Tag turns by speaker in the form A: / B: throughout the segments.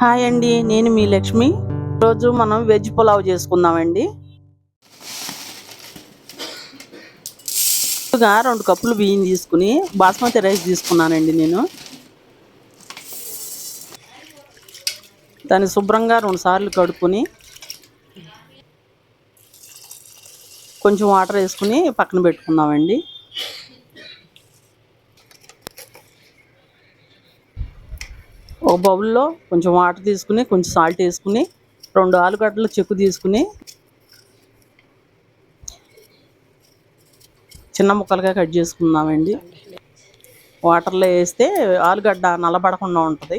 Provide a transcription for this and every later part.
A: Hi అండి నేను మీ లక్ష్మి. రోజు మనం వెజ్ పులావ్ చేసుకుందామండి. ముందుగా రెండు కప్పులు బియ్యం తీసుకుని బాస్మతి రైస్ తీసుకున్నానండి నేను. దాన్ని శుభ్రంగా రెండు సార్లు కడుక్కొని కొంచెం వాటర్ వేసుకుని పక్కన పెట్టుకుందామండి. ఒక బౌల్లో కొంచెం వాటర్ తీసుకుని కొంచెం సాల్ట్ వేసుకుని రెండు ఆలుగడ్డలు చెక్కు తీసుకుని చిన్న ముక్కలుగా కట్ చేసుకుందామండి. వాటర్లో వేస్తే ఆలుగడ్డ నల్లబడకుండా ఉంటుంది.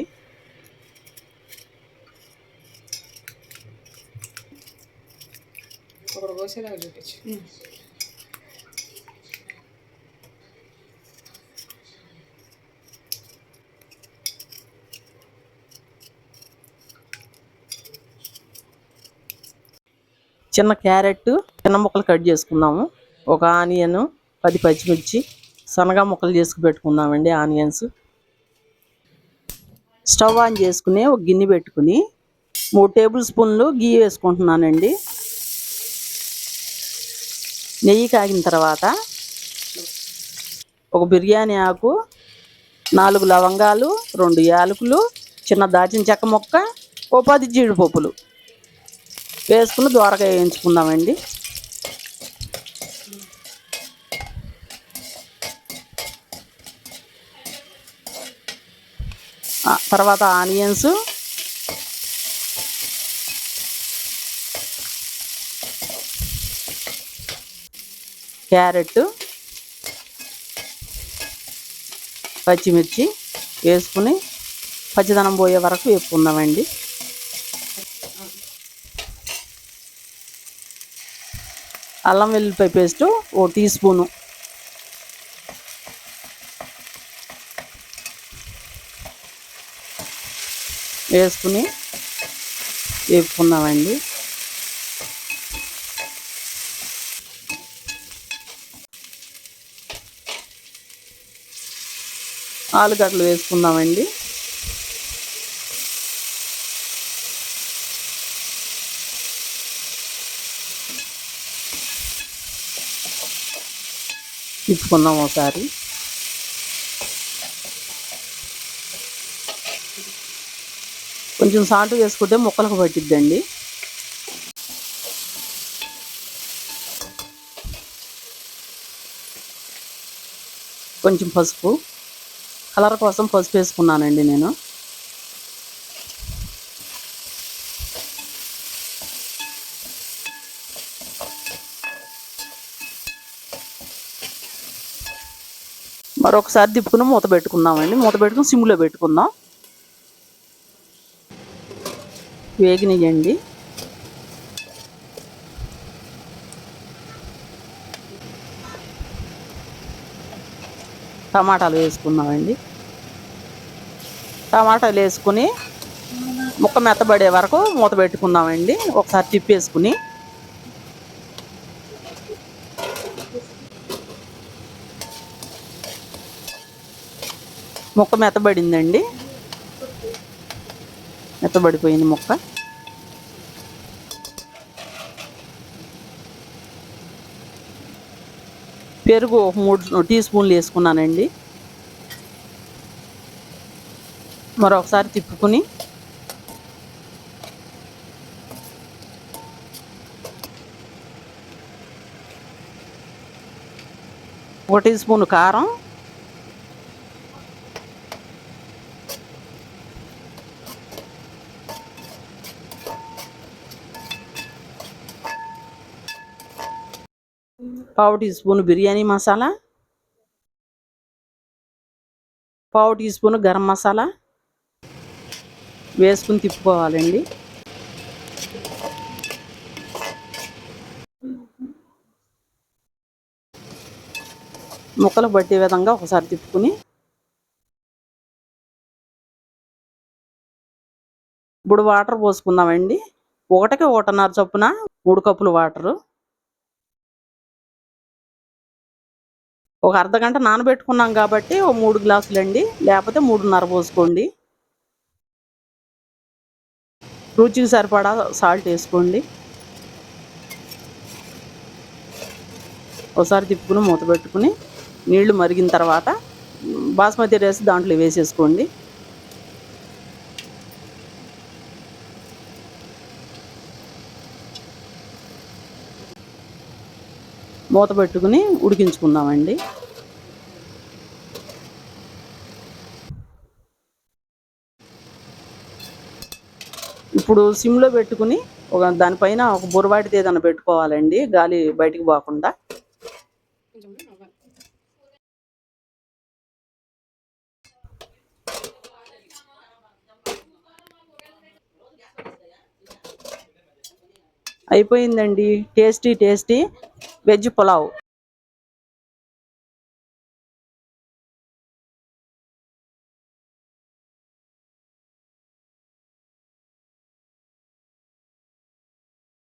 B: ఒకటి
A: చిన్న క్యారెట్ చిన్న ముక్కలు కట్ చేసుకుందాము. ఒక ఆనియన్ పది పచ్చిమిర్చి సన్నగా ముక్కలు చేసుకు పెట్టుకుందామండి ఆనియన్స్. స్టవ్ ఆన్ చేసుకుని ఒక గిన్నె పెట్టుకుని మూడు టేబుల్ స్పూన్లు గీ వేసుకుంటున్నానండి. నెయ్యి కాగిన తర్వాత ఒక బిర్యానీ ఆకు నాలుగు లవంగాలు రెండు యాలకులు చిన్న దాచిన చెక్క ముక్క ఓ పది జీడిపప్పులు. వేసుకుని దోరగా వేయించుకుందామండి. తర్వాత ఆనియన్స్. క్యారెట్. పచ్చిమిర్చి వేసుకుని పచ్చిదనం పోయే వరకు వేపుకుందామండి. అల్లం వెల్లుల్లిపాయ పేస్టు ఓ టీ స్పూను. వేసుకుని వేపుకున్నామండి ఆలుగడ్డలు వేసుకుందామండి. తిప్పుకుందాం ఒకసారి. కొంచెం సాల్ట్ వేసుకుంటే ముక్కలకు పట్టిద్దండి. కొంచెం పసుపు. కలర్ కోసం పసుపు వేసుకున్నానండి నేను. మరొకసారి తిప్పుకుని మూత పెట్టుకుందామండి. మూత పెట్టుకుని సిమ్లో పెట్టుకుందాం. వేగినియండి టమాటాలు వేసుకుందామండి. టమాటాలు వేసుకుని ముక్క మెత్తబడే వరకు మూత పెట్టుకుందామండి. ఒకసారి తిప్పేసుకుని. ముక్క మెత్తబడిందండి మెత్తబడిపోయింది ముక్క. పెరుగు ఒక మూడు టీ స్పూన్లు వేసుకున్నానండి. మరొకసారి తిప్పుకుని. ఒక టీ స్పూన్ కారం. పావు టీ స్పూన్ బిర్యానీ మసాలా పావు టీ స్పూన్ గరం మసాలా వేసుకుని తిప్పుకోవాలండి. ముక్కలు పట్టే విధంగా ఒకసారి తిప్పుకుని ఇప్పుడు వాటర్ పోసుకుందామండి. ఒకటికి ఒకటిన్నర చొప్పున మూడు కప్పులు వాటరు. ఒక అర్ధ గంట నానబెట్టుకున్నాం కాబట్టి ఓ మూడు గ్లాసులు అండి లేకపోతే మూడున్నర పోసుకోండి. రుచికి సరిపడా సాల్ట్ వేసుకోండి. ఒకసారి తిప్పుకుని మూత పెట్టుకుని నీళ్ళు మరిగిన తర్వాత బాస్మతి రైస్ దాంట్లో వేసేసుకోండి. మూత పెట్టుకుని ఉడికించుకుందామండి. ఇప్పుడు సిమ్లో పెట్టుకుని ఒక దానిపైన ఒక బురవాటిది ఏదైనా పెట్టుకోవాలండి గాలి బయటికి పోకుండా. అయిపోయిందండి టేస్టీ టేస్టీ. వెజ్ పులావ్